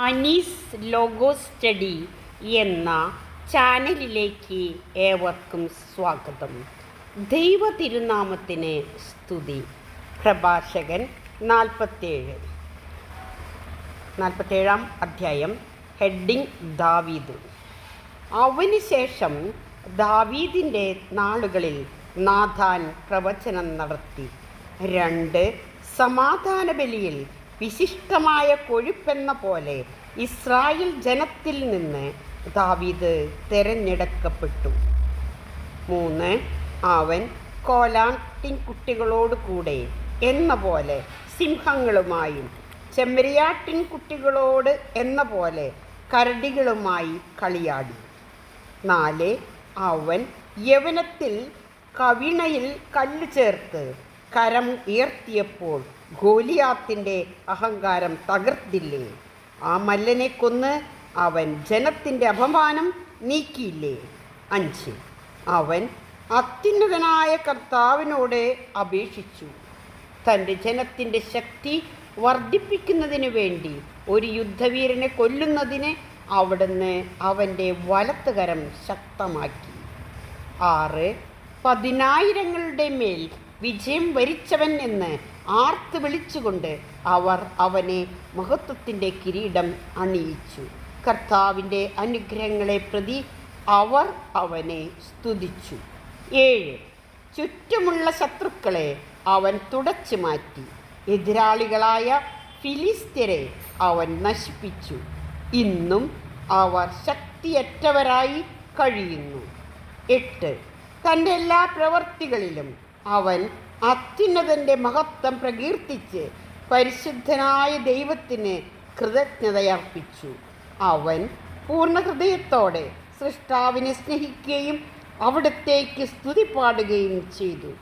Anees logo study എന്ന ചാനലിലേക്ക് ഏവർക്കും സ്വാഗതം. ദൈവ തിരുനാമത്തിന് സ്തുതി. പ്രഭാഷകൻ നാൽപ്പത്തേഴ് നാൽപ്പത്തേഴാം അധ്യായം. ഹെഡിങ് ദാവീദ്. അവന് ശേഷം ദാവീദിന്റെ നാളുകളിൽ നാഥാൻ പ്രവചനം നടത്തി. രണ്ട് സമാധാന ബലിയിൽ വിശിഷ്ടമായ കൊഴുപ്പെന്ന പോലെ ഇസ്രായേൽ ജനത്തിൽ നിന്ന് ദാവീദ് തെരഞ്ഞെടുക്കപ്പെട്ടു. മൂന്ന് അവൻ കോലാട്ടിൻ കുട്ടികളോട് കൂടെ എന്ന പോലെ സിംഹങ്ങളുമായും ചെമ്മരിയാട്ടിൻ കുട്ടികളോട് എന്ന പോലെ കരടികളുമായി കളിയാടി. നാല് അവൻ യവനത്തിൽ കവിണയിൽ കല്ല് ചേർത്ത് കരം ഉയർത്തിയപ്പോൾ ഗോലിയാത്തിന്റെ അഹങ്കാരം തകർത്തില്ലേ? ആ മല്ലനെ കൊന്ന് അവൻ ജനത്തിന്റെ അപമാനം നീക്കിയില്ലേ? അഞ്ച്. അവൻ അത്യുന്നതനായ കർത്താവിനോട് അപേക്ഷിച്ചു. തന്റെ ജനത്തിന്റെ ശക്തി വർദ്ധിപ്പിക്കുന്നതിന് വേണ്ടി ഒരു യുദ്ധവീരനെ കൊല്ലുന്നതിന് അവിടുന്ന് അവന്റെ വലത്തുകരം ശക്തമാക്കി. ആറ്. പതിനായിരങ്ങളുടെ മേൽ വിജയം വരിച്ചവൻ എന്ന് ആർത്ത് വിളിച്ചുകൊണ്ട് അവർ അവനെ മഹത്വത്തിന്റെ കിരീടം അണിയിച്ചു. കർത്താവിന്റെ അനുഗ്രഹങ്ങളെ പ്രതി അവർ അവനെ സ്തുതിച്ചു. ഏഴ് ചുറ്റുമുള്ള ശത്രുക്കളെ അവൻ തുടച്ചു മാറ്റി. എതിരാളികളായ ഫിലിസ്ത്യരെ അവൻ നശിപ്പിച്ചു. ഇന്നും അവർ ശക്തിയറ്റവരായി കഴിയുന്നു. എട്ട് തന്റെ എല്ലാ പ്രവർത്തികളിലും അവൻ അത്യുന്നതന്റെ മഹത്വം പ്രകീർത്തിച്ച് പരിശുദ്ധനായ ദൈവത്തിന് കൃതജ്ഞതയർപ്പിച്ചു. അവൻ പൂർണ ഹൃദയത്തോടെ സൃഷ്ടാവിനെ സ്നേഹിക്കുകയും അവിടത്തേക്ക് സ്തുതി പാടുകയും ചെയ്തു.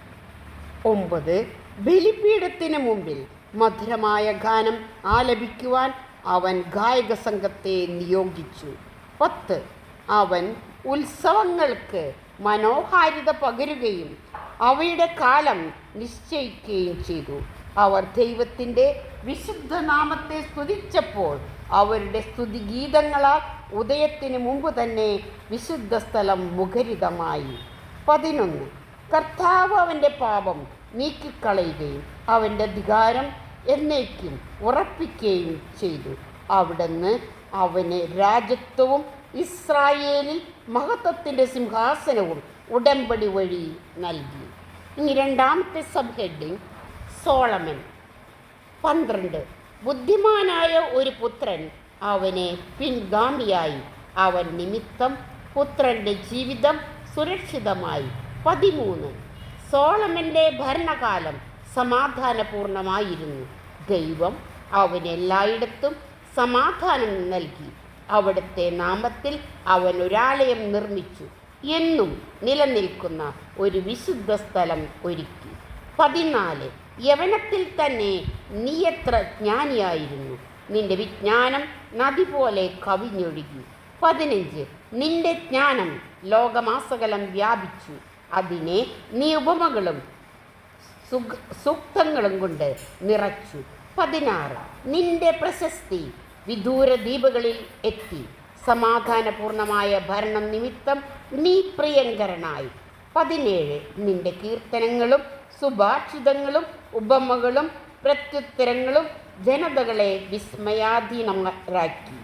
ഒമ്പത് ബലിപീഠത്തിന് മുമ്പിൽ മധുരമായ ഗാനം ആലപിക്കുവാൻ അവൻ ഗായക സംഘത്തെ നിയോഗിച്ചു. പത്ത് അവൻ ഉത്സവങ്ങൾക്ക് മനോഹാരിത പകരുകയും അവയുടെ കാലം നിശ്ചയിക്കുകയും ചെയ്തു. അവർ ദൈവത്തിന്റെ വിശുദ്ധ നാമത്തെ സ്തുതിച്ചപ്പോൾ അവരുടെ സ്തുതിഗീതങ്ങളാൽ ഉദയത്തിന് മുമ്പ് തന്നെ വിശുദ്ധ സ്ഥലം മുഖരിതമായി. പതിനൊന്ന്. കർത്താവ് അവന്റെ പാപം നീക്കിക്കളയുകയും അവന്റെ അധികാരം എന്നേക്കും ഉറപ്പിക്കുകയും ചെയ്തു. അവിടുന്ന് അവന് രാജ്യത്വവും ഇസ്രായേലിൽ മഹത്വത്തിന്റെ സിംഹാസനവും ഉടമ്പടി വഴി നൽകി. ഇനി രണ്ടാമത്തെ സബ് ഹെഡിങ് സോളമൻ. പന്ത്രണ്ട്. ബുദ്ധിമാനായ ഒരു പുത്രൻ അവനെ പിൻഗാമിയായി. അവൻ നിമിത്തം പുത്രന്റെ ജീവിതം സുരക്ഷിതമായി. പതിമൂന്ന്. സോളമന്റെ ഭരണകാലം സമാധാനപൂർണമായിരുന്നു. ദൈവം അവനെല്ലായിടത്തും സമാധാനം നൽകി. അവിടുത്തെ നാമത്തിൽ അവൻ ഒരാലയം നിർമ്മിച്ചു. എന്നും നിലനിൽക്കുന്ന ഒരു വിശുദ്ധ സ്ഥലം ഒരുക്കി. പതിനാല് യവനത്തിൽ തന്നെ നീ എത്ര ജ്ഞാനിയായിരുന്നു? നിന്റെ വിജ്ഞാനം നദി പോലെ കവിഞ്ഞൊഴുകി. പതിനഞ്ച് നിന്റെ ജ്ഞാനം ലോകമാസകലം വ്യാപിച്ചു. അതിനെ നീ ഉപമകളും സുഖ സൂക്തങ്ങളും കൊണ്ട് നിറച്ചു. പതിനാറ് നിന്റെ പ്രശസ്തി വിദൂര ദ്വീപുകളിൽ എത്തി. സമാധാനപൂർണമായ ഭരണം നിമിത്തം നീ പ്രിയങ്കരനായി. പതിനേഴ് നിന്റെ കീർത്തനങ്ങളും സുഭാഷിതങ്ങളും ഉപമകളും പ്രത്യുത്തരങ്ങളും ജനതകളെ വിസ്മയാധീനരാക്കി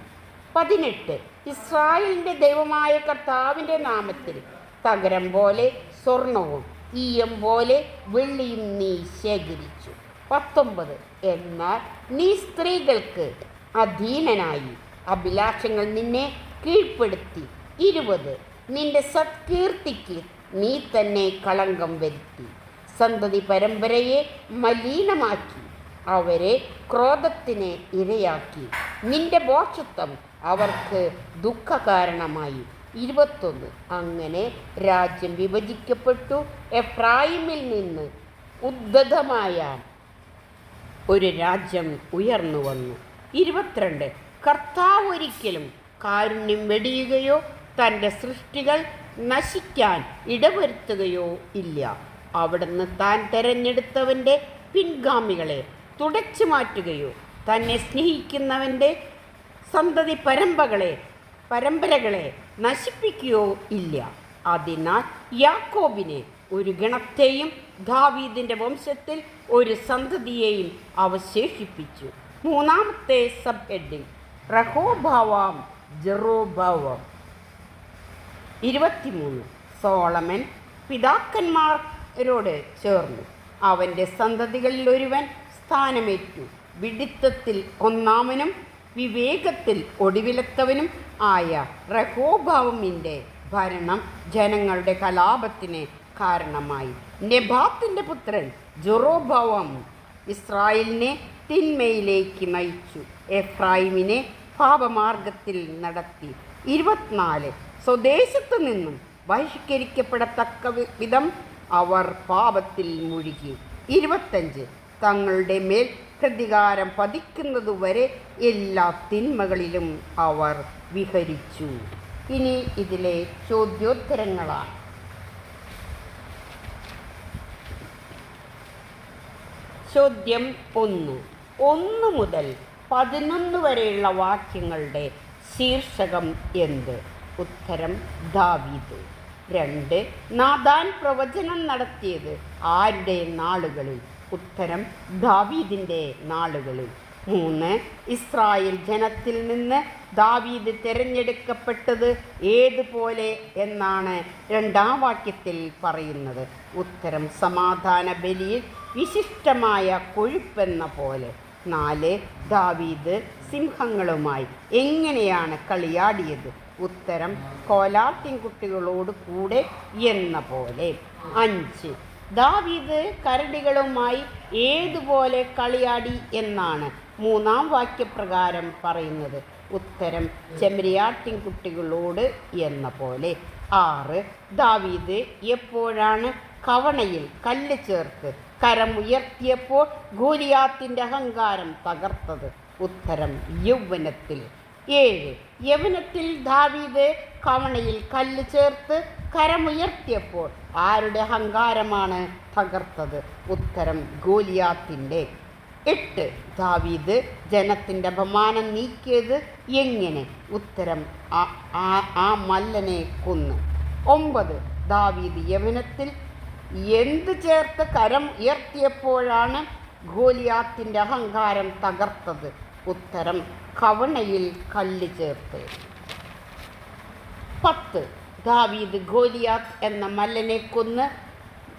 പതിനെട്ട് ഇസ്രായേലിന്റെ ദൈവമായ കർത്താവിന്റെ നാമത്തിൽ തകരം പോലെ സ്വർണവും ഈയം പോലെ വെള്ളിയും നീ ശേഖരിച്ചു. പത്തൊമ്പത് എന്നാൽ നീ സ്ത്രീകൾക്ക് അധീനനായി. അഭിലാഷങ്ങൾ നിന്നെ കീഴ്പ്പെടുത്തി. ഇരുപത്. നിന്റെ സത്കീർത്തിക്ക് നീ തന്നെ കളങ്കം വരുത്തി. സന്തതി പരമ്പരയെ മലിനമാക്കി. അവരെ ക്രോധത്തിന് ഇരയാക്കി. നിന്റെ ബോഷത്വം അവർക്ക് ദുഃഖകാരണമായി. ഇരുപത്തൊന്ന്. അങ്ങനെ രാജ്യം വിഭജിക്കപ്പെട്ടു. എഫ്രായിമിൽ നിന്ന് ഉദ്ധതമായ ഒരു രാജ്യം ഉയർന്നു വന്നു ഇരുപത്തിരണ്ട്. കർത്താവ് ഒരിക്കലും കാരുണ്യം വെടിയുകയോ തന്റെ സൃഷ്ടികൾ നശിക്കാൻ ഇടവരുത്തുകയോ ഇല്ല. അവിടുന്ന് താൻ തെരഞ്ഞെടുത്തവന്റെ പിൻഗാമികളെ തുടച്ചു മാറ്റുകയോ തന്നെ സ്നേഹിക്കുന്നവന്റെ സന്തതി പരമ്പകളെ പരമ്പരകളെ നശിപ്പിക്കുകയോ ഇല്ല. അതിനാൽ യാക്കോബിനെ ഒരു ഗണത്തെയും ദാവീദിന്റെ വംശത്തിൽ ഒരു സന്തതിയെയും അവശേഷിപ്പിച്ചു. മൂന്നാമത്തെ സബ് ഹെഡിങ് റഹോഭാവാം ജെറോഭാവം. ഇരുപത്തിമൂന്ന്. സോളമൻ പിതാക്കന്മാരോട് ചേർന്നു. അവന്റെ സന്തതികളിൽ ഒരുവൻ സ്ഥാനമേറ്റു. വിഡിത്തത്തിൽ ഒന്നാമനും വിവേകത്തിൽ ഒടുവിലത്തവനും ആയ റഹോഭാവമിന്റെ ഭരണം ജനങ്ങളുടെ കലാപത്തിന് കാരണമായി. നെബാത്തിന്റെ പുത്രൻ ജൊറോഭാവം ഇസ്രായേലിനെ തിന്മയിലേക്ക് നയിച്ചു. എഫ്രായിമിനെ പാപമാർഗത്തിൽ നടത്തി. ഇരുപത്തിനാല്. സ്വദേശത്തു നിന്നും ബഹിഷ്കരിക്കപ്പെടത്തക്ക വിധം അവർ പാപത്തിൽ മുഴുകി. ഇരുപത്തഞ്ച്. തങ്ങളുടെ മേൽ പ്രതികാരം പതിക്കുന്നതുവരെ എല്ലാ തിന്മകളിലും അവർ വിഹരിച്ചു. ഇനി ഇതിലെ ചോദ്യോത്തരങ്ങളാണ്. ചോദ്യം ഒന്ന്. ഒന്ന് മുതൽ പതിനൊന്ന് വരെയുള്ള വാക്യങ്ങളുടെ ശീർഷകം എന്ത്? ഉത്തരം ദാവീദ്. രണ്ട് നാദാൻ പ്രവചനം നടത്തിയത് ആരുടെ നാളുകളിൽ? ഉത്തരം ദാവീദിന്റെ നാളുകളിൽ. മൂന്ന് ഇസ്രായേൽ ജനത്തിൽ നിന്ന് ദാവീദ് തിരഞ്ഞെടുക്കപ്പെട്ടത് ഏതുപോലെ എന്നാണ് രണ്ടാം വാക്യത്തിൽ പറയുന്നത്. ഉത്തരം സമാധാന ബലിയിൽ വിശിഷ്ടമായ കൊഴുപ്പെന്ന പോലെ. നാല് ദാവീദ് സിംഹങ്ങളുമായി. എങ്ങനെയാണ് കളിയാടിയത്? ഉത്തരം കോലാട്ടിൻകുട്ടികളോട് കൂടെ എന്ന പോലെ. അഞ്ച് ദാവീദ് കരടികളുമായി ഏതുപോലെ കളിയാടി എന്നാണ് മൂന്നാം വാക്യപ്രകാരം പറയുന്നത്. ഉത്തരം ചെമ്മരിയാട്ടിൻകുട്ടികളോട് എന്ന പോലെ. ആറ് ദാവീദ് എപ്പോഴാണ് കവണയിൽ കല്ല് ചേർത്ത് കരമുയർത്തിയപ്പോൾ ഗോലിയാത്തിന്റെ അഹങ്കാരം തകർത്തത്. ഉത്തരം യൗവനത്തിൽ. ഏഴ് യൗവനത്തിൽ ദാവീദ് കവണയിൽ കല്ല് ചേർത്ത് കരമുയർത്തിയപ്പോൾ ആരുടെ അഹങ്കാരമാണ് തകർത്തത്? ഉത്തരം ഗോലിയാത്തിന്റെ എട്ട് ദാവീദ് ജനത്തിന്റെ അപമാനം നീക്കിയത് എങ്ങനെ? ഉത്തരം ആ മല്ലനെ കൊന്ന്. ഒമ്പത് ദാവീദ് യവനത്തിൽ എന്ത് ചേർത്ത് കരം ഉയർത്തിയപ്പോഴാണ് ഗോലിയാത്തിന്റെ അഹങ്കാരം തകർത്തത്? ഉത്തരം കവണയിൽ കല്ല് ചേർത്ത്. പത്ത്. ദാവീദ് ഗോലിയാത്ത് എന്ന മല്ലനെ കൊന്ന്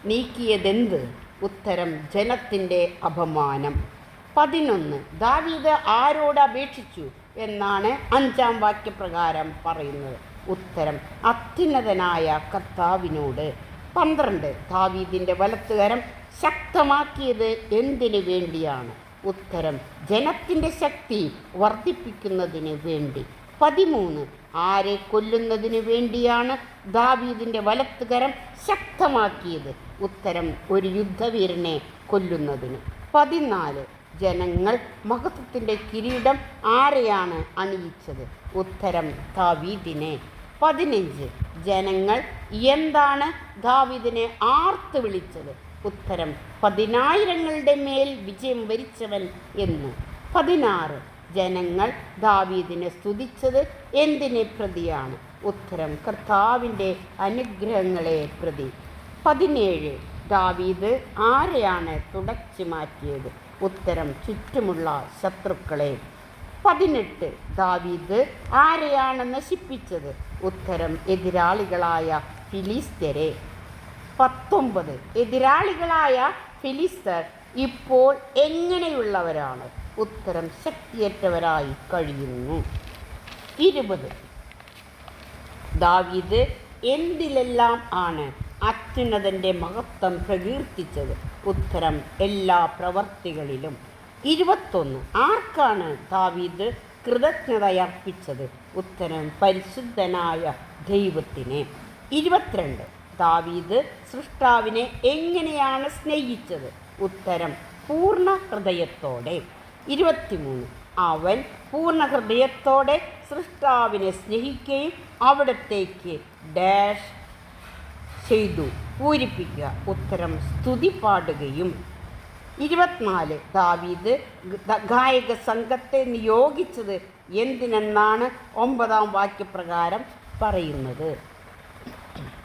നീക്കിയതെന്ത്? ഉത്തരം ജനത്തിന്റെ അപമാനം. പതിനൊന്ന്. ദാവീദ് ആരോട് അപേക്ഷിച്ചു എന്നാണ് അഞ്ചാം വാക്യപ്രകാരം പറയുന്നത്. ഉത്തരം അത്യുന്നതനായ കർത്താവിനോട് പന്ത്രണ്ട്. ദാവീദിന്റെ വലത്തുകരം ശക്തമാക്കിയത് എന്തിനു വേണ്ടിയാണ്? ഉത്തരം ജനത്തിന്റെ ശക്തി വർദ്ധിപ്പിക്കുന്നതിന് വേണ്ടി. പതിമൂന്ന് ആരെ കൊല്ലുന്നതിന് വേണ്ടിയാണ് ദാവീദിന്റെ വലത്തുകരം ശക്തമാക്കിയത്? ഉത്തരം ഒരു യുദ്ധവീരനെ കൊല്ലുന്നതിന്. പതിനാല് ജനങ്ങൾ മഹത്വത്തിന്റെ കിരീടം ആരെയാണ് അണിയിച്ചത്? ഉത്തരം ദാവീദിനെ. പതിനഞ്ച്. ജനങ്ങൾ എന്താണ് ദാവിദിനെ ആർത്ത് വിളിച്ചത്? ഉത്തരം പതിനായിരങ്ങളുടെ മേൽ വിജയം വരിച്ചവൻ എന്ന്. പതിനാറ്. ജനങ്ങൾ ദാവീദിനെ സ്തുതിച്ചത് എന്തിനെ പ്രതിയാണ്? ഉത്തരം കർത്താവിന്റെ അനുഗ്രഹങ്ങളെ പ്രതി. പതിനേഴ്. ദാവീദ് ആരെയാണ് തുടച്ചു മാറ്റിയത്? ഉത്തരം ചുറ്റുമുള്ള ശത്രുക്കളെ. പതിനെട്ട്. ദാവീദ് ആരെയാണ് നശിപ്പിച്ചത്? ഉത്തരം എതിരാളികളായ ഫിലിസ്തരെ പത്തൊമ്പത്. എതിരാളികളായ ഫിലിസ്തർ ഇപ്പോൾ എങ്ങനെയുള്ളവരാണ്? ഉത്തരം ശക്തിയേറ്റവരായി കഴിയുന്നു. ഇരുപത്. ദാവീദ് എന്തിലെല്ലാം ആണ് അത്യുന്നതന്റെ മഹത്വം പ്രകീർത്തിച്ചത്? ഉത്തരം എല്ലാ പ്രവർത്തികളിലും. ഇരുപത്തൊന്ന്. ആർക്കാണ് ദാവീദ് കൃതജ്ഞതയർപ്പിച്ചത് ഉത്തരം പരിശുദ്ധനായ ദൈവത്തിന്. ഇരുപത്തിരണ്ട്. ദാവീദ് സൃഷ്ടാവിനെ എങ്ങനെയാണ് സ്നേഹിച്ചത്? ഉത്തരം പൂർണ ഹൃദയത്തോടെ ഇരുപത്തിമൂന്ന്. അവൻ പൂർണ ഹൃദയത്തോടെ സൃഷ്ടാവിനെ സ്നേഹിക്കുകയും അവിടത്തേക്ക് ഡാഷ് ചെയ്തു പൂരിപ്പിക്കുക. ഉത്തരം സ്തുതി പാടുകയും ഇരുപത്തിനാല്. ദാവീദ് ഗായക സംഘത്തെ നിയോഗിച്ചത് എന്തിനെന്നാണ് ഒമ്പതാം വാക്യപ്രകാരം പറയുന്നത്?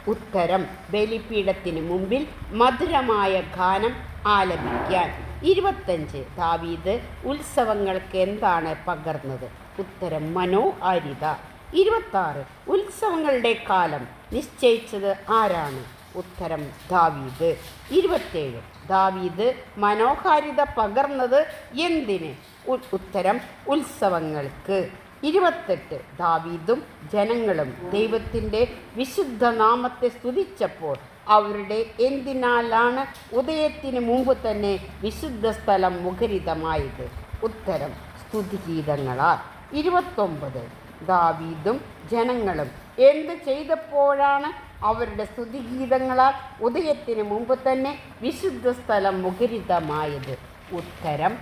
ഉത്തരം ബലിപീഠത്തിന് മുമ്പിൽ മധുരമായ ഗാനം ആലപിക്കാൻ. ഇരുപത്തഞ്ച്. ദാവീദ് ഉത്സവങ്ങൾക്ക് എന്താണ് പകർന്നത്? ഉത്തരം മനോഹാരിത ഇരുപത്താറ്. ഉത്സവങ്ങളുടെ കാലം നിശ്ചയിച്ചത് ആരാണ്? ഉത്തരം ദാവീദ്. ഇരുപത്തേഴ്. ദാവീദ് മനോഹാരിത പകർന്നത് എന്തിന്? ഉത്തരം ഉത്സവങ്ങൾക്ക്. ഇരുപത്തെട്ട് ദാവീദും ജനങ്ങളും ദൈവത്തിന്റെ വിശുദ്ധ നാമത്തെ സ്തുതിച്ചപ്പോൾ അവരുടെ എന്തിനാലാണ് ഉദയത്തിന് മുമ്പ് തന്നെ വിശുദ്ധ സ്ഥലം മുഖരിതമായത്? ഉത്തരം സ്തുതിഗീതങ്ങളാൽ. ഇരുപത്തൊമ്പത് ദാവീദും ജനങ്ങളും എന്ത് ചെയ്തപ്പോഴാണ് അവരുടെ സ്തുതിഗീതങ്ങളാൽ ഉദയത്തിന് മുമ്പ് തന്നെ വിശുദ്ധ സ്ഥലം മുഖരിതമായത്. ഉത്തരം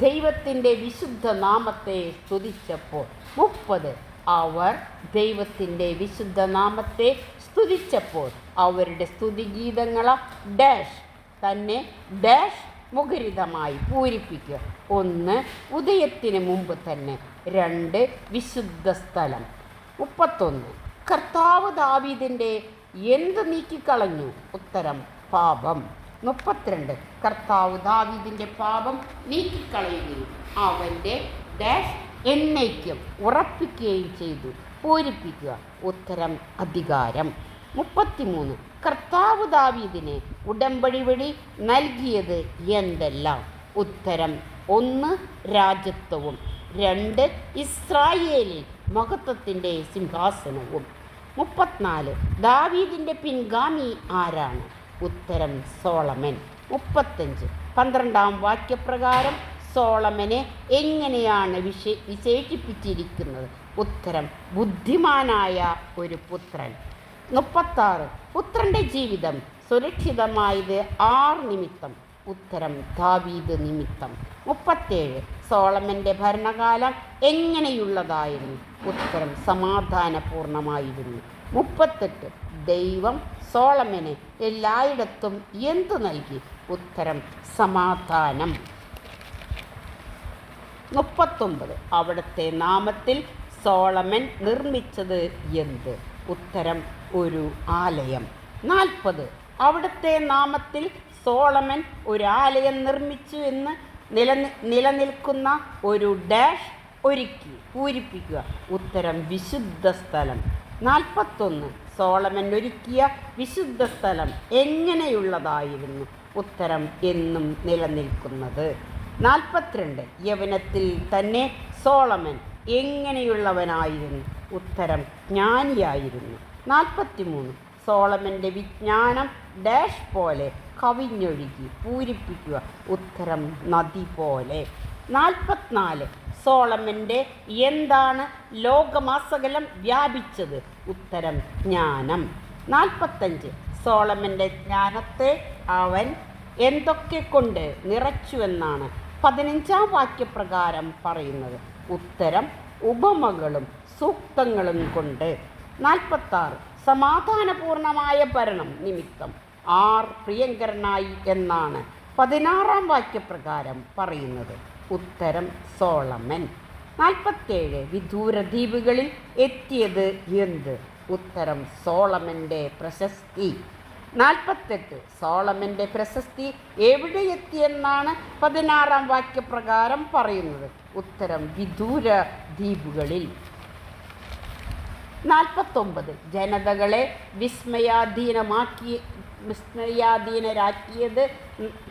ദൈവത്തിന്റെ വിശുദ്ധ നാമത്തെ സ്തുതിച്ചപ്പോൾ മുപ്പത്. അവർ ദൈവത്തിന്റെ വിശുദ്ധ നാമത്തെ സ്തുതിച്ചപ്പോൾ അവരുടെ സ്തുതിഗീതങ്ങള ഡാഷ് തന്നെ ഡാഷ് മുഖരിതമായി പൂരിപ്പിക്കുക. ഒന്ന് ഉദയത്തിന് മുമ്പ് തന്നെ. രണ്ട് വിശുദ്ധ സ്ഥലം. മുപ്പത്തൊന്ന്. കർത്താവ് ദാവീദിന്റെ എന്ത് നീക്കിക്കളഞ്ഞു? ഉത്തരം പാപം. മുപ്പത്തിരണ്ട് കർത്താവ് ദാവീദിന്റെ പാപം നീക്കിക്കളയുകയും അവന്റെ ഡാഷ് എന്നേക്കും ഉറപ്പിക്കുകയും ചെയ്തു. പൂരിപ്പിക്കുക. ഉത്തരം അധികാരം. മുപ്പത്തിമൂന്ന് കർത്താവ് ദാവീദിന് ഉടമ്പടി വഴി നൽകിയത് എന്തെല്ലാം? ഉത്തരം ഒന്ന് രാജ്യത്വവും രണ്ട് ഇസ്രായേലിൽ മഹത്വത്തിന്റെ സിംഹാസനവും. മുപ്പത്തിനാല്. ദാവീദിന്റെ പിൻഗാമി ആരാണ്? ഉത്തരം സോളമൻ. മുപ്പത്തഞ്ച്. പന്ത്രണ്ടാം വാക്യപ്രകാരം സോളമനെ എങ്ങനെയാണ് വിശേ വിശേഷിപ്പിച്ചിരിക്കുന്നത്? ഉത്തരം ബുദ്ധിമാനായ ഒരു പുത്രൻ. മുപ്പത്താറ്. പുത്രന്റെ ജീവിതം സുരക്ഷിതമായത് ആർ നിമിത്തം? ഉത്തരം ദാവീദ് നിമിത്തം. മുപ്പത്തേഴ് സോളമന്റെ ഭരണകാലം എങ്ങനെയുള്ളതായിരുന്നു? ഉത്തരം സമാധാനപൂർണമായിരുന്നു. മുപ്പത്തെട്ട് ദൈവം സോളമനെ എല്ലായിടത്തും എന്തു നൽകി? ഉത്തരം സമാധാനം. മുപ്പത്തൊമ്പത് അവിടുത്തെ നാമത്തിൽ സോളമൻ നിർമ്മിച്ചത് എന്ത്? ഉത്തരം ഒരു ആലയം. നാൽപ്പത് അവിടുത്തെ നാമത്തിൽ സോളമൻ ഒരു ആലയം നിർമ്മിച്ചു എന്ന് നില നിലനിൽക്കുന്ന ഒരു ഡാഷ് ഒരുക്കി പൂരിപ്പിക്കുക. ഉത്തരം വിശുദ്ധ സ്ഥലം. നാൽപ്പത്തൊന്ന്. സോളമൻ ഒരുക്കിയ വിശുദ്ധ സ്ഥലം എങ്ങനെയുള്ളതായിരുന്നു? ഉത്തരം എന്നും നിലനിൽക്കുന്നത്. നാൽപ്പത്തിരണ്ട്. യവനത്തിൽ തന്നെ സോളമൻ എങ്ങനെയുള്ളവനായിരുന്നു? ഉത്തരം ജ്ഞാനിയായിരുന്നു. നാൽപ്പത്തിമൂന്ന്. സോളമന്റെ വിജ്ഞാനം ഡാഷ് പോലെ കവിഞ്ഞൊഴുകി പൂരിപ്പിക്കുക. ഉത്തരം നദി പോലെ. നാൽപ്പത്തിനാല്. സോളമന്റെ എന്താണ് ലോകമാസകലം വ്യാപിച്ചത്? ഉത്തരം ജ്ഞാനം. നാൽപ്പത്തഞ്ച്. സോളമന്റെ ജ്ഞാനത്തെ അവൻ എന്തൊക്കെ കൊണ്ട് നിറച്ചുവെന്നാണ് പതിനഞ്ചാം വാക്യപ്രകാരം പറയുന്നത്. ഉത്തരം ഉപമകളും സൂക്തങ്ങളും കൊണ്ട്. നാൽപ്പത്താറ്. സമാധാനപൂർണമായ ഭരണം നിമിത്തം. ആർ പ്രിയങ്കരനായി എന്നാണ് പതിനാറാം വാക്യപ്രകാരം പറയുന്നത്. ഉത്തരം സോളമൻ. നാൽപ്പത്തേഴ് വിദൂര ദ്വീപുകളിൽ എത്തിയത് എന്ത്? ഉത്തരം സോളമന്റെ പ്രശസ്തി. നാൽപ്പത്തെട്ട് സോളമന്റെ പ്രശസ്തി എവിടെ എത്തിയെന്നാണ് പതിനാറാം വാക്യപ്രകാരം പറയുന്നത്. ഉത്തരം വിദൂര ദ്വീപുകളിൽ നാൽപ്പത്തൊമ്പത് ജനതകളെ വിസ്മയാധീനമാക്കി വിസ്മയാധീനരാക്കിയത്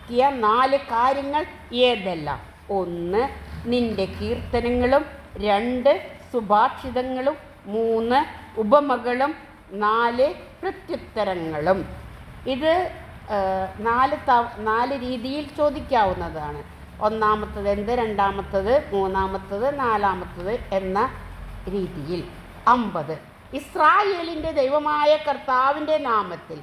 ക്കിയ നാല് കാര്യങ്ങൾ ഏതെല്ലാം? ഒന്ന് നിന്റെ കീർത്തനങ്ങളും. രണ്ട് സുഭാഷിതങ്ങളും. മൂന്ന് ഉപമകളും. നാല് പ്രത്യുത്തരങ്ങളും. ഇത് നാല് ത നാല് രീതിയിൽ ചോദിക്കാവുന്നതാണ്. ഒന്നാമത്തത് എന്ത്? രണ്ടാമത്തത് മൂന്നാമത്തത് നാലാമത്തത് എന്ന രീതിയിൽ. അമ്പത്. ഇസ്രായേലിന്റെ ദൈവമായ കർത്താവിന്റെ നാമത്തിൽ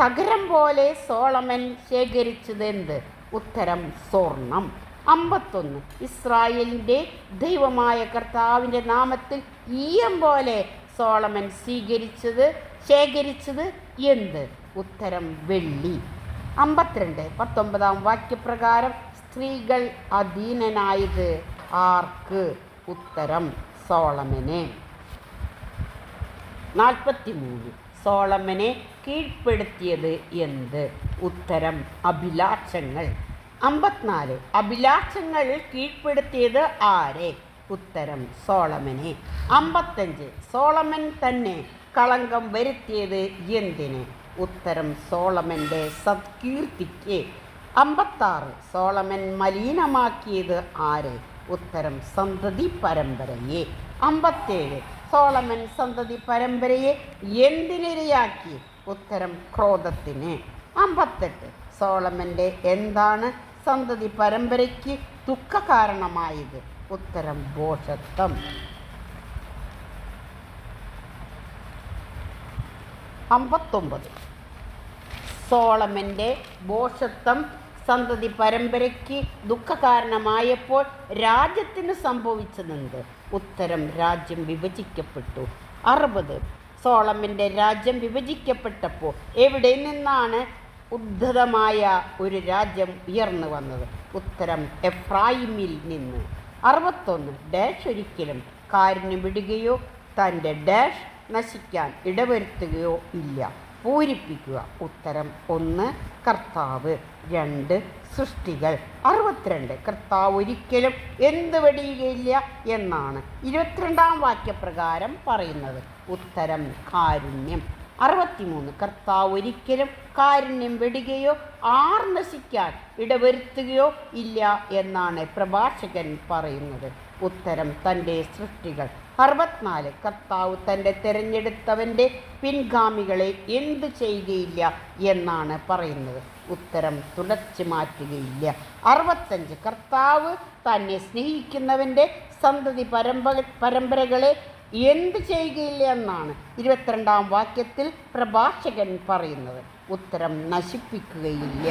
തകരം പോലെ സോളമൻ ശേഖരിച്ചത് എന്ത്? ഉത്തരം സ്വർണം. അമ്പത്തൊന്ന്. ഇസ്രായേലിന്റെ ദൈവമായ കർത്താവിന്റെ നാമത്തിൽ ഈയം പോലെ സോളമൻ സ്വീകരിച്ചത് ശേഖരിച്ചത് എന്ത്? ഉത്തരം വെള്ളി. അമ്പത്തിരണ്ട്. പത്തൊമ്പതാം വാക്യപ്രകാരം സ്ത്രീകൾ അധീനനായത് ആർക്ക്? ഉത്തരം സോളമനെ. നാൽപ്പത്തി മൂന്ന് സോളമനെ കീഴ്പ്പെടുത്തിയത് എന്ത്? ഉത്തരം അഭിലാഷങ്ങൾ. അമ്പത്തിനാല് അഭിലാഷങ്ങൾ കീഴ്പ്പെടുത്തിയത് ആരെ? ഉത്തരം സോളമനെ. അമ്പത്തഞ്ച് സോളമൻ തന്നെ കളങ്കം വരുത്തിയത് എന്തിന്? ഉത്തരം സോളമന്റെ സത്കീർത്തിക്ക്. അമ്പത്താറ് സോളമൻ മലിനമാക്കിയത് ആരെ? ഉത്തരം സന്തതി പരമ്പരയെ. അമ്പത്തേഴ് സോളമൻ സന്തതി പരമ്പരയെ എന്തിനിരയാക്കി? ഉത്തരം ക്രോധത്തിന്. അമ്പത്തെട്ട്. സോളമന്റെ എന്താണ് സന്തതി പരമ്പരയ്ക്ക് ദുഃഖ കാരണമായത് ഉത്തരം ഭോഷത്വം അമ്പത്തൊമ്പത്. സോളമന്റെ ഭോഷത്വം സന്തതി പരമ്പരയ്ക്ക് ദുഃഖകാരണമായപ്പോൾ രാജ്യത്തിന് സംഭവിച്ചതെന്ത്? ഉത്തരം രാജ്യം വിഭജിക്കപ്പെട്ടു. അറുപത്. സോളമന്റെ രാജ്യം വിഭജിക്കപ്പെട്ടപ്പോൾ എവിടെ നിന്നാണ് ഉദ്ധതമായ ഒരു രാജ്യം ഉയർന്നു വന്നത്? ഉത്തരം എഫ്രായിമിൽ നിന്ന്. അറുപത്തൊന്ന് ഡാഷ് ഒരിക്കലും കാരിന് വിടുകയോ തന്റെ ഡാഷ് നശിക്കാൻ ഇടവരുത്തുകയോ ഇല്ല. പൂരിപ്പിക്കുക. ഉത്തരം ഒന്ന് കർത്താവ്. രണ്ട് സൃഷ്ടികൾ. അറുപത്തിരണ്ട് കർത്താവ് ഒരിക്കലും എന്ത് വെടിയുകയില്ല എന്നാണ് ഇരുപത്തിരണ്ടാം വാക്യപ്രകാരം പറയുന്നത്. ഉത്തരം കാരുണ്യം. അറുപത്തിമൂന്ന്. കർത്താവ് ഒരിക്കലും കാരുണ്യം വെടുകയോ ആർ നശിക്കാൻ ഇടവരുത്തുകയോ ഇല്ല എന്നാണ് പ്രഭാഷകൻ പറയുന്നത്. ഉത്തരം തന്റെ സൃഷ്ടികൾ. അറുപത്തിനാല്. കർത്താവ് തന്റെ തിരഞ്ഞെടുത്തവന്റെ പിൻഗാമികളെ എന്തു ചെയ്യുകയില്ല എന്നാണ് പറയുന്നത്. ഉത്തരം തുടച്ചു മാറ്റുകയില്ല. അറുപത്തഞ്ച് കർത്താവ് തന്നെ സ്നേഹിക്കുന്നവന്റെ സന്തതി പരമ്പ പരമ്പരകളെ എന്ത് ചെയ്യുകയില്ല എന്നാണ് ഇരുപത്തിരണ്ടാം വാക്യത്തിൽ പ്രഭാഷകൻ പറയുന്നത്. ഉത്തരം നശിപ്പിക്കുകയില്ല.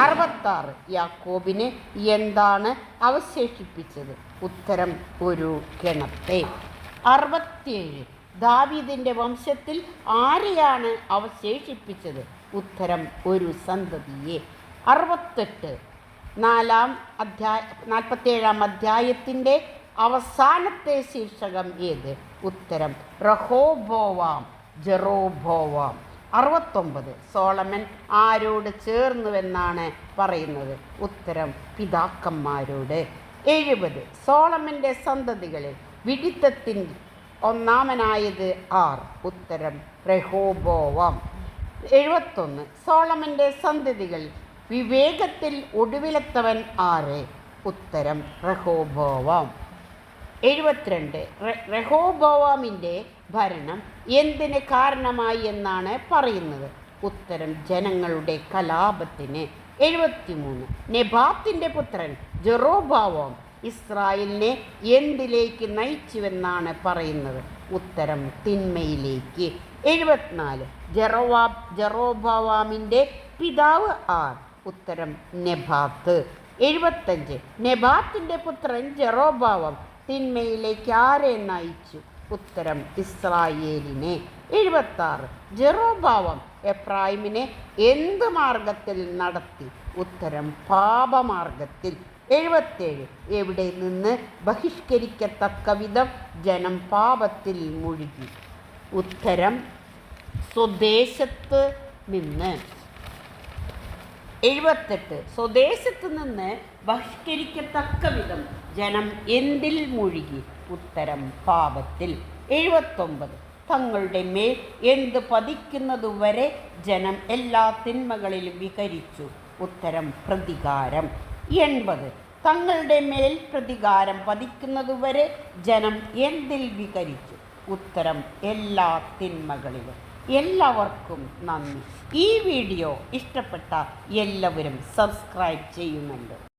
അറുപത്താറ് യാക്കോബിനെ എന്താണ് അവശേഷിപ്പിച്ചത്? ഉത്തരം ഒരു കിണത്തെ അറുപത്തിയേഴ് ദാവീദിന്റെ വംശത്തിൽ ആരെയാണ് അവശേഷിപ്പിച്ചത്? ഉത്തരം ഒരു സന്തതിയെ. അറുപത്തെട്ട്. നാലാം അധ്യായ നാൽപ്പത്തേഴാം അധ്യായത്തിന്റെ അവസാനത്തെ ശീർഷകം ഏത്? ഉത്തരം റഹോബോവാം ജെറോബോവാം. അറുപത്തൊമ്പത്. സോളമൻ ആരോട് ചേർന്നുവെന്നാണ് പറയുന്നത്? ഉത്തരം പിതാക്കന്മാരോട്. എഴുപത്. സോളമന്റെ സന്തതികളിൽ വിഡിത്തത്തിൻ ഒന്നാമനായത് ആർ? ഉത്തരം റഹോബോവാം. എഴുപത്തൊന്ന്. സോളമന്റെ സന്തതികൾ വിവേകത്തിൽ ഒടുവിലെത്തവൻ ആര്? ഉത്തരം റഹോബോവാം. എഴുപത്തിരണ്ട്. റഹോബോവാമിന്റെ ഭരണം എന്തിന് കാരണമായി എന്നാണ് പറയുന്നത്? ഉത്തരം ജനങ്ങളുടെ കലാപത്തിന്. എഴുപത്തിമൂന്ന്. നെബാത്തിന്റെ പുത്രൻ ജെറോബാവോം ഇസ്രായേലിനെ എന്തിലേക്ക് നയിച്ചുവെന്നാണ് പറയുന്നത്? ഉത്തരം തിന്മയിലേക്ക്. എഴുപത്തിനാല്. ജെറോവാ ജെറോബവാമിന്റെ പിതാവ് ആർ? ഉത്തരം നെബാത്ത്. എഴുപത്തഞ്ച് നെബാത്തിന്റെ പുത്രൻ ജെറോബാവം തിന്മയിലേക്ക് ആരെ നയിച്ചു? ഉത്തരം ഇസ്രായേലിനെ. എഴുപത്താറ്. ജെറോബാവം എഫ്രായിമിനെ എന്ത് മാർഗത്തിൽ നടത്തി? ഉത്തരം പാപമാർഗത്തിൽ. എഴുപത്തേഴ് എവിടെ നിന്ന് ബഹിഷ്കരിക്കത്തക്ക വിധം ജനം പാപത്തിൽ മുഴുകി? ഉത്തരം സ്വദേശത്ത് നിന്ന്. എഴുപത്തെട്ട്. സ്വദേശത്ത് നിന്ന് ബഹിഷ്കരിക്കത്തക്ക വിധം ജനം എന്തിൽ മുഴുകി? ഉത്തരം പാപത്തിൽ. എഴുപത്തൊമ്പത്. തങ്ങളുടെ മേൽ എന്ത് പതിക്കുന്നതുവരെ ജനം എല്ലാ തിന്മകളിലും വികരിച്ചു ഉത്തരം പ്രതികാരം. എൺപത്. തങ്ങളുടെ മേൽ പ്രതികാരം പതിക്കുന്നതുവരെ ജനം എന്തിൽ വികരിച്ചു ഉത്തരം എല്ലാ തിന്മകളിലും. എല്ലാവർക്കും നന്ദി. ഈ വീഡിയോ ഇഷ്ടപ്പെട്ട എല്ലാവരും സബ്സ്ക്രൈബ് ചെയ്യുന്നുണ്ട്.